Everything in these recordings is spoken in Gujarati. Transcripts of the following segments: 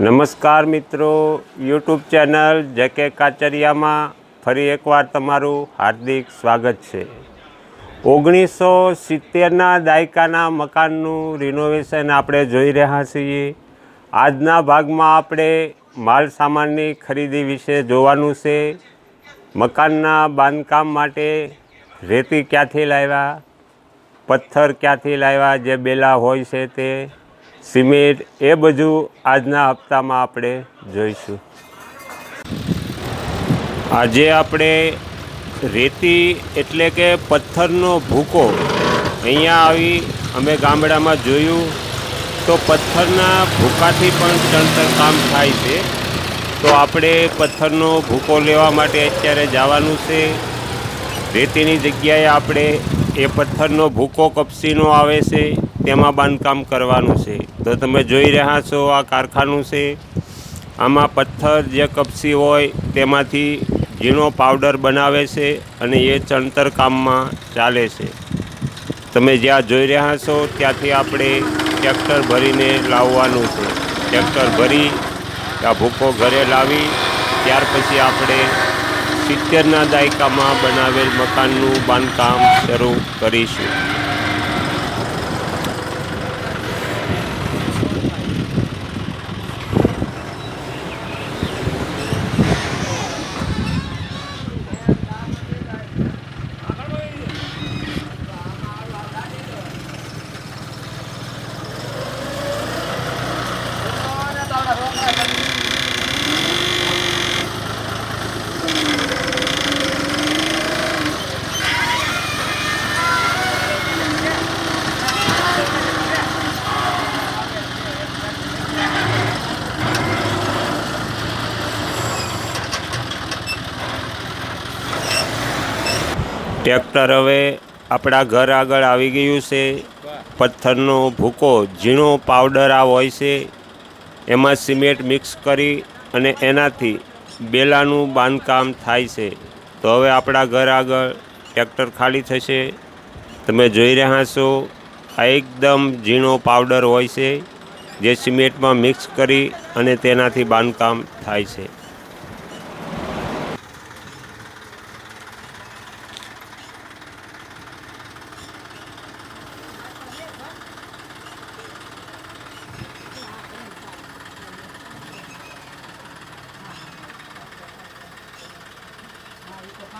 નમસ્કાર મિત્રો યુટ્યુબ ચેનલ જેકે કાચરિયામાં ફરી એકવાર તમારું હાર્દિક સ્વાગત છે. ઓગણીસો સિત્તેરના દાયકાના મકાનનું રિનોવેશન આપણે જોઈ રહ્યા છીએ. આજના ભાગમાં આપણે માલ સામાનની ખરીદી વિશે જોવાનું છે. મકાનના બાંધકામ માટે રેતી ક્યાંથી લાવ્યા? પથ્થર ક્યાંથી લાવ્યા? જે બેલા હોય છે તે સિમેન્ટ એ બધું આજના હપ્તામાં આપણે જોઈશું. આજે આપણે રેતી એટલે કે પથ્થરનો ભૂકો અહીંયા આવી અમે ગામડામાં જોયું તો પથ્થરના ભૂકાથી પણ ચણતર કામ થાય છે. તો આપણે પથ્થરનો ભૂકો લેવા માટે અત્યારે જવાનું છે. રેતીની જગ્યાએ આપણે એ પથ્થરનો ભૂકો કપસીનો આવે છે. તેમાં બાંધકામ કરવાનું છે. તો તમે જોઈ રહ્યા છો આ કારખાનું છે. આમાં પથ્થર જે કપસી હોય તેમાંથી ઝીણો પાવડર બનાવે છે અને એ ચણતર કામમાં ચાલે છે. તમે જ્યાં જોઈ રહ્યા છો ત્યાંથી આપણે ટ્રેક્ટર ભરીને લાવવાનું છે. ટ્રેક્ટર ભરી આ ભૂકો ઘરે લાવી, ત્યાર પછી આપણે સિત્તેરના દાયકામાં બનાવેલ મકાનનું બાંધકામ શરૂ કરીશું. ટ્રેક્ટર હવે આપણા ઘર આગળ આવી ગયું છે. પથ્થરનો ભૂકો, ઝીણો પાવડર આ હોય છે. એમાં સિમેન્ટ મિક્સ કરી અને એનાથી બેલાનું બાંધકામ થાય છે. તો હવે આપણા ઘર આગળ ટ્રેક્ટર ખાલી થશે. તમે જોઈ રહ્યા છો, આ એકદમ ઝીણો પાવડર હોય છે, જે સિમેન્ટમાં મિક્સ કરી અને તેનાથી બાંધકામ થાય છે.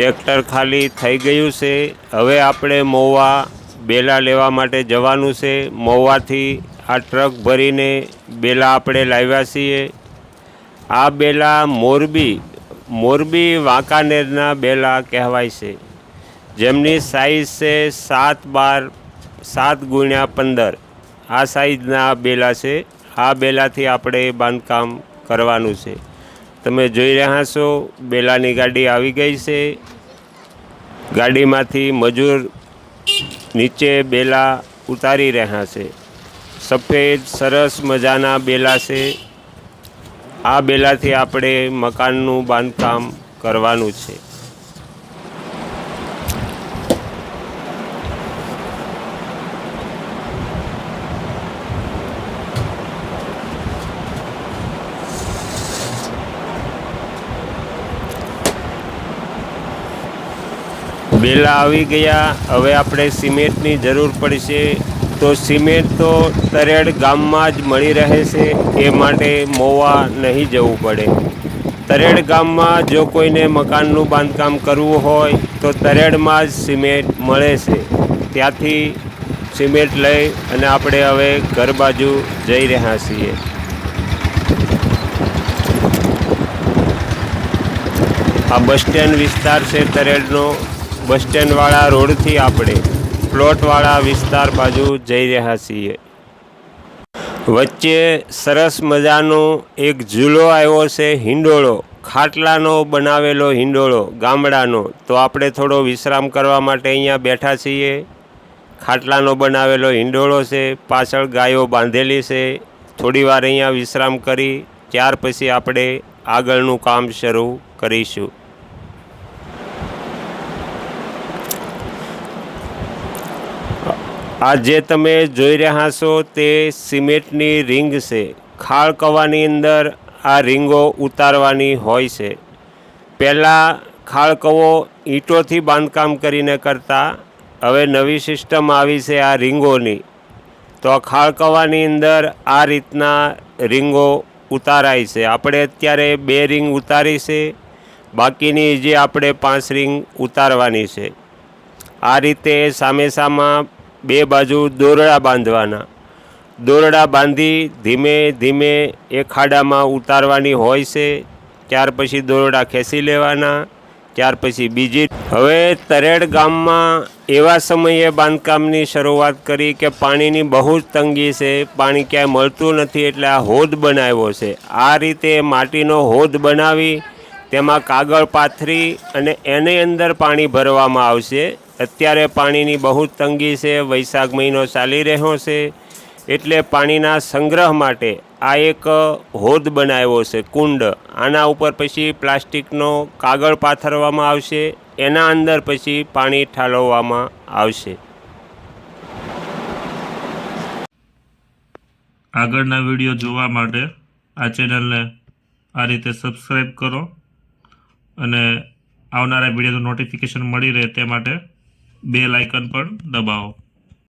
ટ્રેક્ટર ખાલી થઈ ગયું છે. હવે આપણે મહુવા બેલા લેવા માટે જવાનું છે. મહુવાથી આ ટ્રક ભરીને બેલા આપણે લાવ્યા છીએ. આ બેલા મોરબી મોરબી વાંકાનેરના બેલા કહેવાય છે. જેમની સાઈઝ છે સાત બાર, સાત ગુણ્યા પંદર. આ સાઈઝના બેલા છે. આ બેલાથી આપણે બાંધકામ કરવાનું છે. તમે જોઈ રહ્યા છો, બેલાની ગાડી આવી ગઈ છે. ગાડીમાંથી મજૂર નીચે બેલા ઉતારી રહ્યા છે. સફેદ, સરસ મજાના બેલા છે. આ બેલાથી આપણે મકાનનું બાંધકામ કરવાનું છે. બેલા આવી ગયા. હવે આપણે સિમેન્ટની જરૂર પડશે. તો સિમેન્ટ તો તરેડ ગામમાં જ મળી રહે છે. એ માટે મોવા નહીં જવું પડે. તરેડ ગામમાં જો કોઈને મકાનનું બાંધકામ કરવું હોય, તો તરેડમાં જ સિમેન્ટ મળે છે. ત્યાંથી સિમેન્ટ લઈ અને આપણે હવે ઘર બાજુ જઈ રહ્યા છીએ. આ બસ સ્ટેન્ડ વિસ્તાર છે તરેડનો. બસ સ્ટેન્ડવાળા રોડથી આપણે પ્લોટવાળા વિસ્તાર બાજુ જઈ રહ્યા છીએ. વચ્ચે સરસ મજાનો એક ઝૂલો આવ્યો છે હિંડોળો. ખાટલાનો બનાવેલો હિંડોળો, ગામડાનો. તો આપણે થોડો વિશ્રામ કરવા માટે અહીંયા બેઠા છીએ. ખાટલાનો બનાવેલો હિંડોળો છે, પાછળ ગાયો બાંધેલી છે. થોડી વાર અહીંયા વિશ્રામ કરી, ત્યાર પછી આપણે આગળનું કામ શરૂ કરીશું. આ જે તમે જોઈ રહ્યા છો તે સિમેન્ટની રિંગ છે. ખાળ કવાની અંદર આ રીંગો ઉતારવાની હોય છે. પહેલાં ખાળ કવો ઈંટોથી બાંધકામ કરીને કરતા હવે નવી સિસ્ટમ આવી છે આ રીંગોની. તો ખાળ કવાની અંદર આ રીતના રીંગો ઉતારાય છે. આપણે અત્યારે બે રીંગ ઉતારી છે. બાકીની જે આપણે પાંચ રીંગ ઉતારવાની છે. આ રીતે સામે સામા બે બાજુ દોરડા બાંધવાના. દોરડા બાંધી ધીમે ધીમે એ ખાડામાં ઉતારવાની હોય છે, ત્યાર પછી દોરડા ખેંચી લેવાના, ત્યાર પછી બીજી હવે તરેડ ગામમાં એવા સમયે બાંધકામની શરૂઆત કરી કે પાણીની બહુ જ તંગી છે, પાણી ક્યાંય મળતું નથી એટલે આ હોદ બનાવ્યો છે. આ રીતે માટીનો હોદ બનાવી, તેમાં કાગળ પાથરી અને એની અંદર પાણી ભરવામાં આવશે. અત્યારે પાણીની બહુ જ તંગી છે, વૈશાખ મહિનો ચાલી રહ્યો છે, એટલે પાણીના સંગ્રહ માટે આ એક હોદ બનાવ્યો છે, કુંડ. આના ઉપર પછી પ્લાસ્ટિકનો કાગળ પાથરવામાં આવશે, એના અંદર પછી પાણી ઠાલવવામાં આવશે. આગળના વીડિયો જોવા માટે આ ચેનલને આ રીતે સબસ્ક્રાઈબ કરો અને આવનારા વિડીયોનું નોટિફિકેશન મળી રહે તે માટે બે આઇકન પણ દબાવો.